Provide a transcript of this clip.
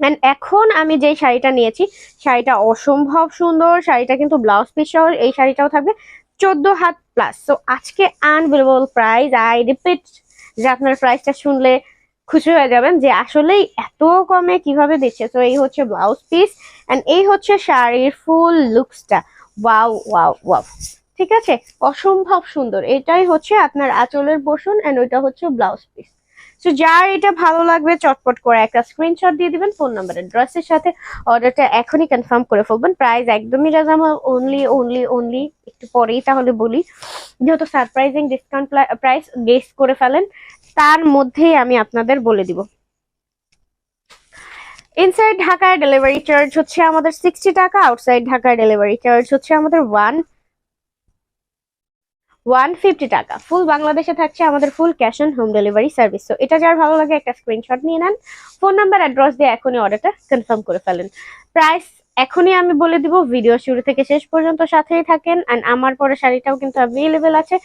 And এখন আমি যে শাড়িটা নিয়েছি, শাড়িটা অসম্ভব সুন্দর, শাড়িটা কিন্তু ব্লাউজ পিস সহ, এই শাড়িটাও থাকবে চোদ্দ হাত প্লাস তো আজকে আনবিলেবল প্রাইস আই রিপিট যে আপনার প্রাইসটা শুনলে খুশি হয়ে যাবেন যে আসলেই এত কমে কীভাবে দিচ্ছে। তো এই হচ্ছে ব্লাউজ পিস অ্যান্ড এই হচ্ছে শাড়ির ফুল লুকসটা ওয়াও ওয়াও ওয়াও ঠিক আছে? অসম্ভব সুন্দর। এটাই হচ্ছে আপনার আঁচলের পোষণ অ্যান্ড ওইটা হচ্ছে ব্লাউজ পিস তো যার এটা ভালো লাগবে, চটপট করে একটা স্ক্রিনশট দিয়ে দিবেন ফোন নাম্বারের ড্রেসের সাথে অর্ডারটা এখনই কনফার্ম করে ফেলবেন। প্রাইস একদমই রাজামাল অনলি অনলি অনলি একটু পরেই তাহলে বলি। যেহেতু সারপ্রাইজিং ডিসকাউন্ট প্রাইস গেস করে ফেলেন, তার মধ্যেই আমি আপনাদের বলে দিব। ইনসাইড ঢাকায় ডেলিভারি চার্জ হচ্ছে আমাদের সিক্সটি টাকা আউটসাইড ঢাকায় ডেলিভারি চার্জ হচ্ছে আমাদের ওয়ান ওয়ান ফিফটি টাকা। ফুল বাংলাদেশে থাকছে আমাদের full cash on home delivery service তো এটা যার ভালো লাগে, একটা স্ক্রিনশট নিয়ে নেন। ফোন নাম্বার অ্যাড্রেস দিয়ে এখনই অর্ডারটা কনফার্ম করে ফেলেন। প্রাইস এখনই আমি বলে দিব ভিডিও শুরু থেকে শেষ পর্যন্ত সাথেই থাকেন। অ্যান্ড আমার পরে শাড়িটাও কিন্তু অ্যাভেলেবেল আছে।